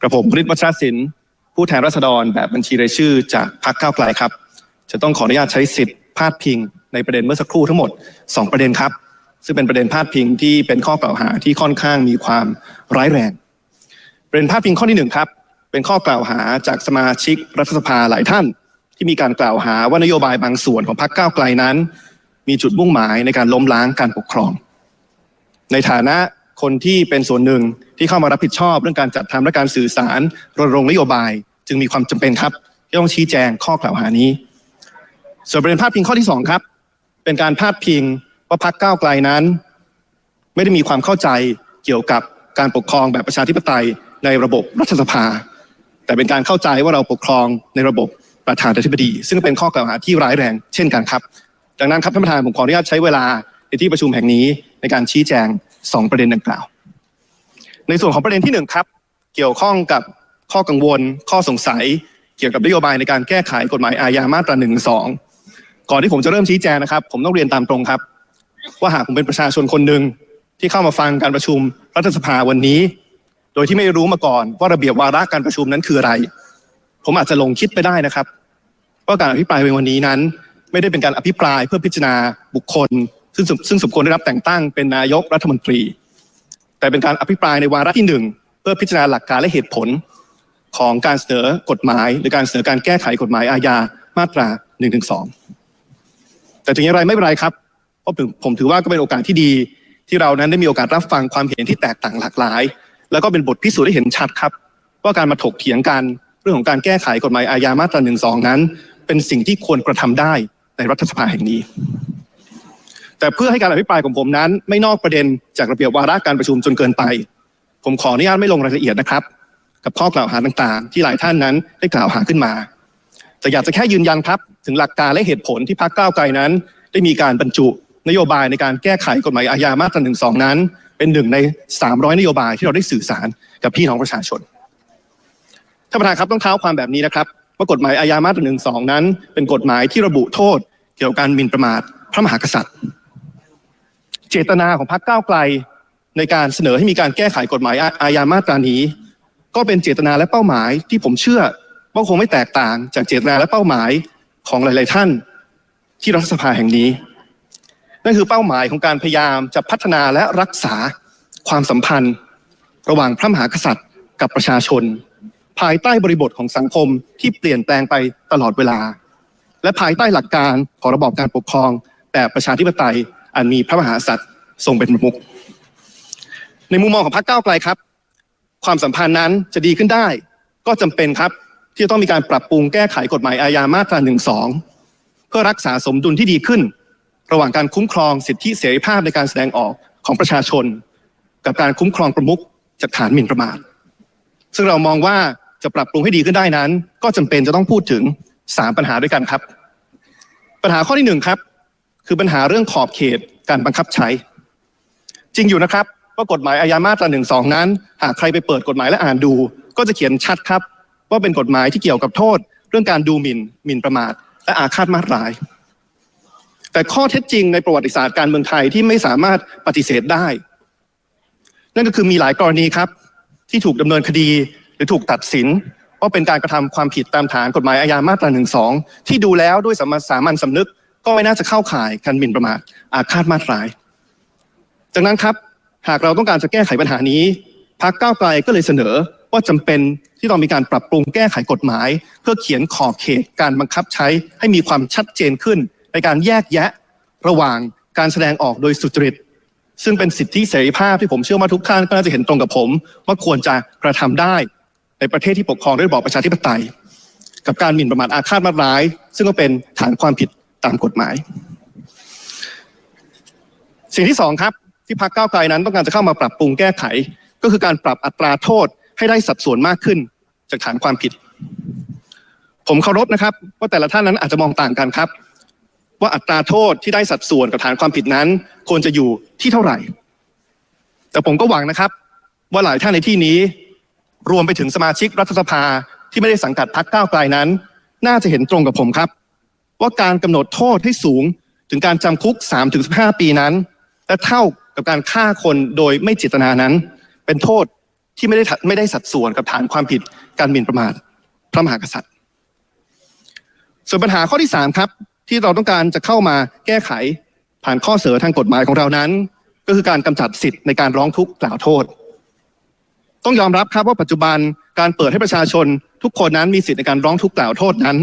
กระผมพริตวัชรศิลป์ผู้แทนราษฎรแบบบัญชีรายชื่อจากพรรคก้าวไกลครับ จะต้องขออนุญาตใช้สิทธิ์พาดพิง ในประเด็นเมื่อสักครู่ทั้งหมด 2 ประเด็นครับ ซึ่งเป็นประเด็นพาดพิงที่เป็นข้อกล่าวหาที่ค่อนข้างมีความร้ายแรงประเด็นพาดพิงข้อที่หนึ่งครับเป็นข้อกล่าวหาจากสมาชิกรัฐสภาหลายท่าน ที่มีการกล่าวหาว่านโยบายบางส่วนของพรรคก้าวไกลนั้น มีจุดมุ่งหมายในการล้มล้างการปกครอง ในฐานะ คนที่เป็นส่วนหนึ่งที่เข้ามารับผิดชอบเรื่องการจัดทำและการสื่อสารรณรงค์นโยบาย จึงมีความจำเป็นครับที่ต้องชี้แจงข้อกล่าวหานี้ ส่วนประเด็นพาดพิงข้อที่สองครับ เป็นการพาดพิงว่าพรรคก้าวไกลนั้น ไม่ได้มีความเข้าใจเกี่ยวกับการปกครองแบบประชาธิปไตยในระบบรัฐสภา แต่เป็นการเข้าใจว่าเราปกครองในระบบประธานาธิบดี ซึ่งเป็นข้อกล่าวหาที่ร้ายแรง เช่นกันครับ ดังนั้นครับท่านประธานผมขออนุญาตใช้เวลาในที่ประชุมแห่งนี้ในการชี้แจง สองประเด็นดังกล่าว ในส่วนของประเด็นที่หนึ่งครับ เกี่ยวข้องกับข้อกังวล ข้อสงสัย เกี่ยวกับนโยบายในการแก้ไขกฎหมายอาญามาตราหนึ่งสองก่อนที่ผมจะเริ่มชี้แจงนะครับ ผมต้องเรียนตามตรงครับ ว่าหากผมเป็นประชาชนคนหนึ่งที่เข้ามาฟังการประชุมรัฐสภาวันนี้ โดยที่ไม่รู้มาก่อน ว่าระเบียบวาระการประชุมนั้นคืออะไร ผมอาจจะหลงคิดไปได้นะครับว่าการอภิปรายในวันนี้นั้น ไม่ได้เป็นการอภิปรายเพื่อพิจารณาบุคคล ซึ่งสมซึ่งสมควรได้รับแต่งตั้งเป็นนายกรัฐมนตรี แต่เป็นการอภิปรายในวาระที่หนึ่งเพื่อพิจารณาหลักการและเหตุผลของการเสนอกฎหมาย หรือการเสนอการแก้ไขกฎหมายอาญามาตรา1นึแต่ถึงอย่างไรไม่เป็นไรครับเพราะผมถือว่าก็เป็นโอกาสที่ดีที่เรานั้นได้มีโอกาสรับฟังความเห็นที่แตกต่างหลากหลาย แล้วก็เป็นบทพิสูจน์ให้เห็นชัดครับ ว่าการมาถกเถียงกันเรื่องของการแก้ไขกฎหมายอาญามาตรา1นึนั้น เป็นสิ่งที่ควรกระทำได้ในรัฐสภาแห่งนี้ แต่เพื่อให้การอภิปรายของผมนั้น ไม่นอกประเด็นจากระเบียบวาระการประชุมจนเกินไป ผมขออนุญาตไม่ลงรายละเอียดนะครับ กับข้อกล่าวหาต่างๆ ที่หลายท่านนั้นได้กล่าวหาขึ้นมา แต่อยากจะแค่ยืนยันครับ ถึงหลักการและเหตุผลที่พรรคก้าวไกลนั้น ได้มีการบรรจุนโยบายในการแก้ไขกฎหมายอาญามาตราหนึ่งสองนั้น เป็นหนึ่งใน 300 นโยบายที่เราได้สื่อสารกับพี่น้องประชาชนท่านประธานครับต้องเท้าความแบบนี้นะครับว่ากฎหมายอาญามาตราหนึ่งสองนั้น เป็นกฎหมายที่ระบุโทษ เกี่ยวกับการหมิ่นประมาทพระมหากษัตริย์ เจตนาของพรรคก้าวไกล ในการเสนอให้มีการแก้ไขกฎหมายอาอาญามาตรานี้ ก็เป็นเจตนาและเป้าหมายที่ผมเชื่อว่าคงไม่แตกต่างจากเจตนาและเป้าหมายของหลาย ๆ ท่านที่รัฐสภาแห่งนี้ นั่นคือเป้าหมายของการพยายามจะพัฒนาและรักษาความสัมพันธ์ ระหว่างพระมหากษัตริย์กับประชาชน ภายใต้บริบทของสังคมที่เปลี่ยนแปลงไปตลอดเวลา และภายใต้หลักการของระบอบการปกครองแบบประชาธิปไตย อันมีพระมหากษัตริย์ทรงเป็นประมุขในมุมมองของพรรคก้าวไกลครับ ความสัมพันธ์นั้นจะดีขึ้นได้ ก็จำเป็นครับที่จะต้องมีการปรับปรุงแก้ไขกฎหมายอาญามาตราหนึ่งสองเพื่อรักษาสมดุลที่ดีขึ้น ระหว่างการคุ้มครองสิทธิเสรีภาพในการแสดงออกของประชาชน กับการคุ้มครองประมุขจากฐานหมิ่นประมาท ซึ่งเรามองว่าจะปรับปรุงให้ดีขึ้นได้นั้น ก็จำเป็นจะต้องพูดถึงสามปัญหาด้วยกันครับ ปัญหาข้อที่หนึ่งครับ คือปัญหาเรื่องขอบเขตการบังคับใช้ จริงอยู่นะครับว่ากฎหมายอาญามาตราหนึ่งสองนั้น หากใครไปเปิดกฎหมายและอ่านดู ก็จะเขียนชัดครับ ว่าเป็นกฎหมายที่เกี่ยวกับโทษ เรื่องการดูหมิ่นหมิ่นประมาท และอาฆาตมาตร้าย แต่ข้อเท็จจริงในประวัติศาสตร์การเมืองไทยที่ไม่สามารถปฏิเสธได้ นั่นก็คือมีหลายกรณีครับ ที่ถูกดำเนินคดีหรือถูกตัดสินว่าเป็นการกระทำความผิดตามฐานกฎหมายอาญามาตราหนึ่งสองที่ดูแล้วด้วยสมัญสามัญสำนึก ก็ไม่น่าจะเข้าข่ายการหมิ่นประมาทอาฆาตมาตร้าย จากนั้นครับ หากเราต้องการจะแก้ไขปัญหานี้พรรคก้าวไกลก็เลยเสนอว่าจำเป็นที่ต้องมีการปรับปรุงแก้ไขกฎหมาย เพื่อเขียนขอบเขตการบังคับใช้ให้มีความชัดเจนขึ้น ในการแยกแยะระหว่างการแสดงออกโดยสุจริต ซึ่งเป็นสิทธิเสรีภาพที่ผมเชื่อว่าทุกท่านก็น่าจะเห็นตรงกับผม ว่าควรจะกระทำได้ในประเทศที่ปกครองด้วยระบอบประชาธิปไตย กับการหมิ่นประมาทอาฆาตมาร้าย ซึ่งก็เป็นฐานความผิด ตามกฎหมาย สิ่งที่สองครับ ที่พรรคก้าวไกลนั้นต้องการจะเข้ามาปรับปรุงแก้ไข ก็คือการปรับอัตราโทษให้ได้สัดส่วนมากขึ้น จากฐานความผิด ผมเคารพนะครับ ว่าแต่ละท่านนั้นอาจจะมองต่างกันครับ ว่าอัตราโทษที่ได้สัดส่วนกับฐานความผิดนั้น ควรจะอยู่ที่เท่าไหร่ แต่ผมก็หวังนะครับ ว่าหลายท่านในที่นี้ รวมไปถึงสมาชิกรัฐสภาที่ไม่ได้สังกัดพรรคก้าวไกลนั้น น่าจะเห็นตรงกับผมครับ ว่าการกำหนดโทษให้สูงถึงการจำคุก 3-15 ปีนั้น และเท่ากับการฆ่าคนโดยไม่เจตนานั้น เป็นโทษที่ไม่ได้ไม่ได้สัดส่วนกับฐานความผิดการหมิ่นประมาทพระมหากษัตริย์ ส่วนปัญหาข้อที่สามครับ ที่เราต้องการจะเข้ามาแก้ไขผ่านข้อเสนอทางกฎหมายของเรานั้น ก็คือการกำจัดสิทธิ์ในการร้องทุกข์กล่าวโทษ ต้องยอมรับครับว่าปัจจุบันการเปิดให้ประชาชนทุกคนนั้นมีสิทธิ์ในการร้องทุกข์กล่าวโทษนั้น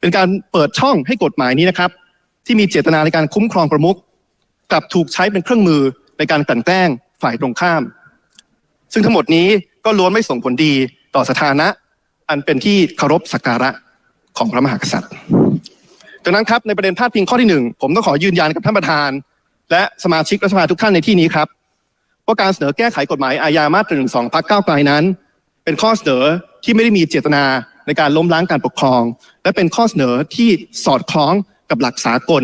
เป็นการเปิดช่องให้กฎหมายนี้นะครับ ที่มีเจตนาในการคุ้มครองประมุขกลับถูกใช้เป็นเครื่องมือในการกลั่นแกล้งฝ่ายตรงข้าม ซึ่งทั้งหมดนี้ก็ล้วนไม่ส่งผลดีต่อสถานะ อันเป็นที่เคารพสักการะของพระมหากษัตริย์ดังนั้นครับในประเด็นพาดพิงข้อที่หนึ่งผมต้องขอยืนยันกับท่านประธาน และสมาชิกรัฐสภาทุกท่านในที่นี้ครับว่าการเสนอแก้ไขกฎหมายอาญามาตราหนึ่งสองพักเก้าไกลนั้น เป็นข้อเสนอที่ไม่ได้มีเจตนา ในการล้มล้างการปกครอง และเป็นข้อเสนอที่สอดคล้องกับหลักสากล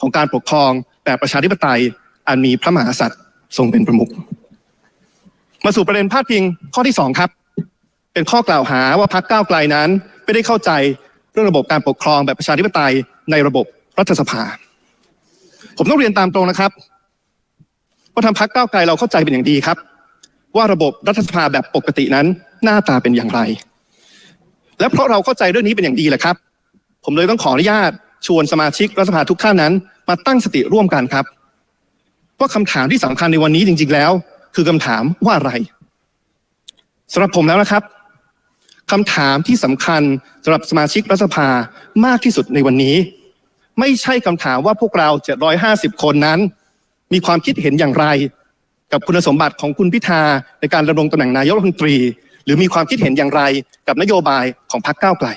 ของการปกครองแบบประชาธิปไตยอันมีพระมหากษัตริย์ทรงเป็นประมุขมาสู่ประเด็นพาดพิงข้อที่สองครับ เป็นข้อกล่าวหาว่าพักก้าวไกลนั้น ไม่ได้เข้าใจเรื่องระบบการปกครองแบบประชาธิปไตยในระบบรัฐสภา ผมต้องเรียนตามตรงนะครับว่าทางพักก้าวไกลเราเข้าใจเป็นอย่างดีครับ ว่าระบบรัฐสภาแบบปกตินั้นหน้าตาเป็นอย่างไร และเพราะเราเข้าใจเรื่องนี้เป็นอย่างดีแหละครับ ผมเลยต้องขออนุญาตชวนสมาชิกรัฐสภาทุกท่านนั้น มาตั้งสติร่วมกันครับว่าคำถามที่สำคัญในวันนี้จริง ๆ แล้ว คือคำถามว่าอะไรสำหรับผมแล้วนะครับคำถามที่สำคัญสำหรับสมาชิกรัฐสภามากที่สุดในวันนี้ ไม่ใช่คำถามว่าพวกเรา 750 คนนั้น มีความคิดเห็นอย่างไร กับคุณสมบัติของคุณพิธาในการดำรงตำแหน่งนายกรัฐมนตรี หรือมีความคิดเห็นอย่างไรกับนโยบายของพรรคก้าวไกล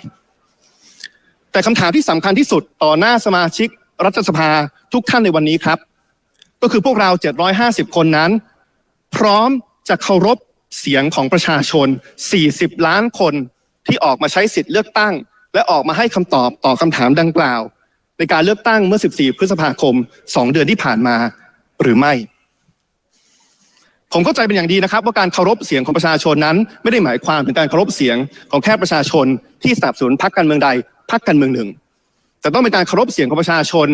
แต่คำถามที่สำคัญที่สุดต่อหน้าสมาชิกรัฐสภาทุกท่านในวันนี้ครับ ก็คือพวกเรา 750 คนนั้น พร้อมจะเคารพเสียงของประชาชน 40 ล้านคนที่ออกมาใช้สิทธิ์เลือกตั้ง และออกมาให้คำตอบต่อคำถามดังกล่าว ในการเลือกตั้งเมื่อ 14 พฤษภาคม 2 เดือนที่ผ่านมาหรือไม่ ผมเข้าใจเป็นอย่างดีนะครับ ว่าการเคารพเสียงของประชาชนนั้น ไม่ได้หมายความถึงการเคารพเสียงของแค่ประชาชน ที่สนับสนุนพรรคการเมืองใดพรรคการเมืองหนึ่ง แต่ต้องเป็นการเคารพเสียงของประชาชน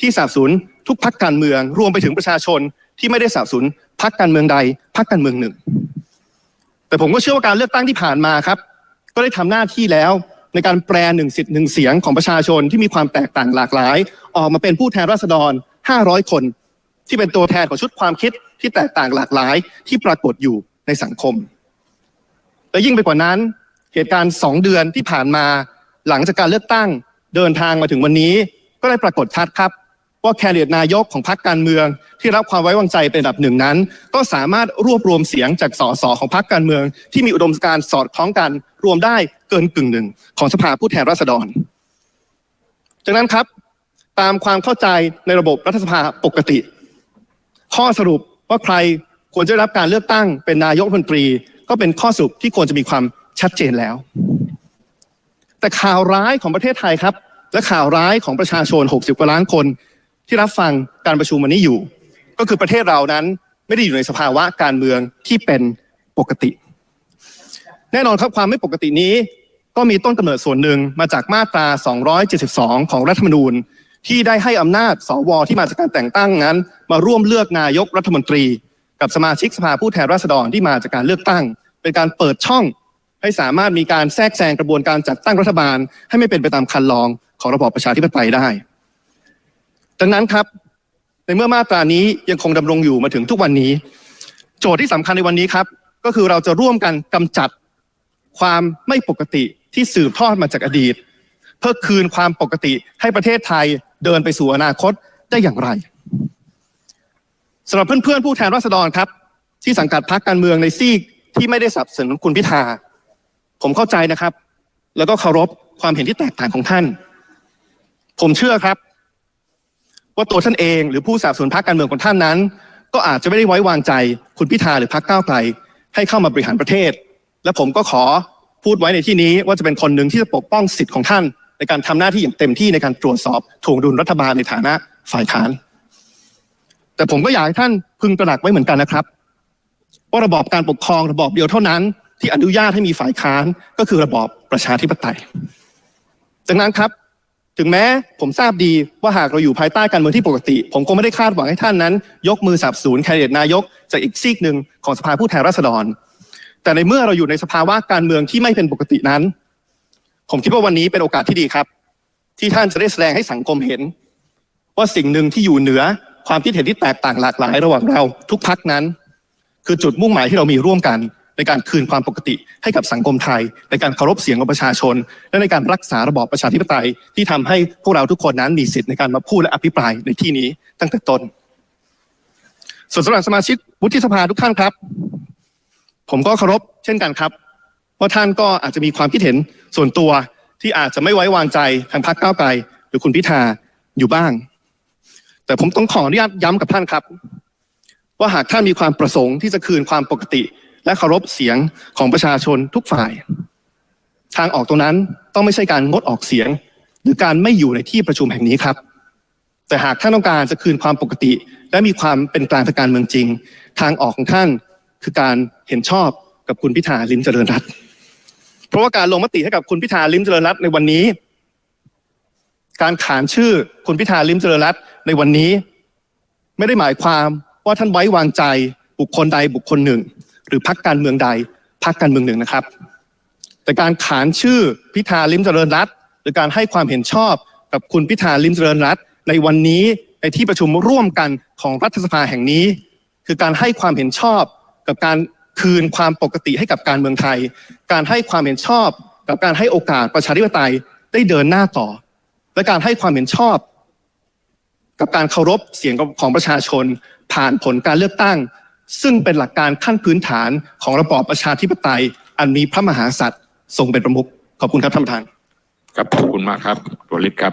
ที่สนับสนุนทุกพรรคการเมือง รวมไปถึงประชาชนที่ไม่ได้สนับสนุนพรรคการเมืองใดพรรคการเมืองหนึ่ง แต่ผมก็เชื่อว่าการเลือกตั้งที่ผ่านมาครับ ก็ได้ทำหน้าที่แล้วในการแปลหนึ่งสิทธิ์หนึ่งเสียงของประชาชนที่มีความแตกต่างหลากหลาย ออกมาเป็นผู้แทนราษฎร 500 คน ที่เป็นตัวแทนของชุดความคิดที่แตกต่างหลากหลายที่ปรากฏอยู่ในสังคม และยิ่งไปกว่านั้น เหตุการณ์2เดือนที่ผ่านมาหลังจากการเลือกตั้งเดินทางมาถึงวันนี้ ก็ได้ปรากฏชัดครับ ว่าแคนดิเดตนายกของพรรคการเมือง ที่รับความไว้วางใจเป็นอันดับหนึ่งนั้น ก็สามารถรวบรวมเสียงจากสสของพรรคการเมือง ที่มีอุดมการณ์สอดคล้องกันรวมได้เกินกึ่งหนึ่งของสภาผู้แทนราษฎร จากนั้นครับ ตามความเข้าใจในระบบรัฐสภาปกติ ข้อสรุปว่าใครควรจะรับการเลือกตั้งเป็นนายกรัฐมนตรี ก็เป็นข้อสรุปที่ควรจะมีความชัดเจนแล้ว แต่ข่าวร้ายของประเทศไทยครับ และข่าวร้ายของประชาชน 60 กว่าล้านคน ที่รับฟังการประชุมวันนี้อยู่ ก็คือประเทศเรานั้นไม่ได้อยู่ในสภาวะการเมืองที่เป็นปกติ แน่นอนครับความไม่ปกตินี้ ก็มีต้นกำเนิดส่วนหนึ่งมาจากมาตรา 272 ของรัฐธรรมนูญ ที่ได้ให้อำนาจสวที่มาจากการแต่งตั้งนั้น มาร่วมเลือกนายกรัฐมนตรี กับสมาชิกสภาผู้แทนราษฎรที่มาจากการเลือกตั้ง เป็นการเปิดช่อง ให้สามารถมีการแทรกแซงกระบวนการจัดตั้งรัฐบาล ให้ไม่เป็นไปตามคันลองของระบอบประชาธิปไตยได้ ดังนั้นครับ ในเมื่อมาตรานี้ยังคงดำรงอยู่มาถึงทุกวันนี้ โจทย์ที่สำคัญในวันนี้ครับ ก็คือเราจะร่วมกันกำจัดความไม่ปกติที่สืบทอดมาจากอดีต เพื่อคืนความปกติให้ประเทศไทย เดินไปสู่อนาคตได้อย่างไรสำหรับเพื่อนๆผู้แทนราษฎรครับ ที่สังกัดพรรคการเมืองในซีกที่ไม่ได้สนับสนุนคุณพิธา ผมเข้าใจนะครับ แล้วก็เคารพความเห็นที่แตกต่างของท่าน ผมเชื่อครับ ว่าตัวท่านเองหรือผู้สนับสนุนพรรคการเมืองของท่านนั้น ก็อาจจะไม่ได้ไว้วางใจคุณพิธาหรือพรรคก้าวไกลให้เข้ามาบริหารประเทศ และผมก็ขอพูดไว้ในที่นี้ว่าจะเป็นคนหนึ่งที่จะปกป้องสิทธิ์ของท่าน ในการทำหน้าที่อย่างเต็มที่ในการตรวจสอบถ่วงดุลรัฐบาลในฐานะฝ่ายค้าน แต่ผมก็อยากให้ท่านพึงตระหนักไว้เหมือนกันนะครับ ว่าระบอบการปกครองระบอบเดียวเท่านั้น ที่อนุญาตให้มีฝ่ายค้านก็คือระบอบประชาธิปไตยดังนั้นครับ ถึงแม้ผมทราบดีว่าหากเราอยู่ภายใต้การเมืองที่ปกติ ผมคงไม่ได้คาดหวังให้ท่านนั้น ยกมือสับสูนแคนดิเดตนายกจากอีกซีกหนึ่งของสภาผู้แทนราษฎร แต่ในเมื่อเราอยู่ในสภาวะการเมืองที่ไม่เป็นปกตินั้น ผมคิดว่าวันนี้เป็นโอกาสที่ดีครับ ที่ท่านจะได้แสดงให้สังคมเห็น ว่าสิ่งหนึ่งที่อยู่เหนือความคิดเห็นที่แตกต่างหลากหลายระหว่างเรา ทุกพักนั้น คือจุดมุ่งหมายที่เรามีร่วมกัน ในการคืนความปกติให้กับสังคมไทย ในการเคารพเสียงของประชาชน และในการรักษาระบอบประชาธิปไตย ที่ทำให้พวกเราทุกคนนั้นมีสิทธิ์ในการมาพูดและอภิปรายในที่นี้ตั้งแต่ต้นส่วนสำหรับสมาชิกวุฒิสภาทุกท่านครับ ผมก็เคารพเช่นกันครับ ว่าท่านก็อาจจะมีความคิดเห็นส่วนตัวที่อาจจะไม่ไว้วางใจทางพรรคก้าวไกลหรือคุณพิธาอยู่บ้าง แต่ผมต้องขออนุญาตย้ำกับท่านครับ ว่าหากท่านมีความประสงค์ที่จะคืนความปกติ และเคารพเสียงของประชาชนทุกฝ่าย ทางออกตรงนั้นต้องไม่ใช่การงดออกเสียง หรือการไม่อยู่ในที่ประชุมแห่งนี้ครับ แต่หากท่านต้องการจะคืนความปกติ และมีความเป็นกลางทางการเมืองจริง ทางออกของท่านคือการเห็นชอบกับคุณพิธาลิมเจริญรัตน์ ราะว่าการลงมติให้กับคุณพิธาลิมเจริญรัตน์ในวันนี้ การขานชื่อคุณพิธาลิมเจริญรัตน์ในวันนี้ ไม่ได้หมายความว่าท่านไว้วางใจบุคคลใดบุคคลหนึ่ง หรือพรรคการเมืองใดพรรคการเมืองหนึ่งนะครับ แต่การขานชื่อพิธาลิมเจริญรัตน์หรือการให้ความเห็นชอบกับคุณพิธาลิมเจริญรัตน์ในวันนี้ในที่ประชุมร่วมกันของรัฐสภาแห่งนี้ คือการให้ความเห็นชอบกับการ คืนความปกติให้กับการเมืองไทย การให้ความเห็นชอบกับการให้โอกาสประชาธิปไตยได้เดินหน้าต่อ และการให้ความเห็นชอบ กับการเคารพเสียงของประชาชน ผ่านผลการเลือกตั้ง ซึ่งเป็นหลักการขั้นพื้นฐานของระบอบประชาธิปไตย อันมีพระมหากษัตริย์ทรงเป็นประมุขขอบคุณครับท่านประธาน ครับขอบคุณมากครับตัวลิศครับ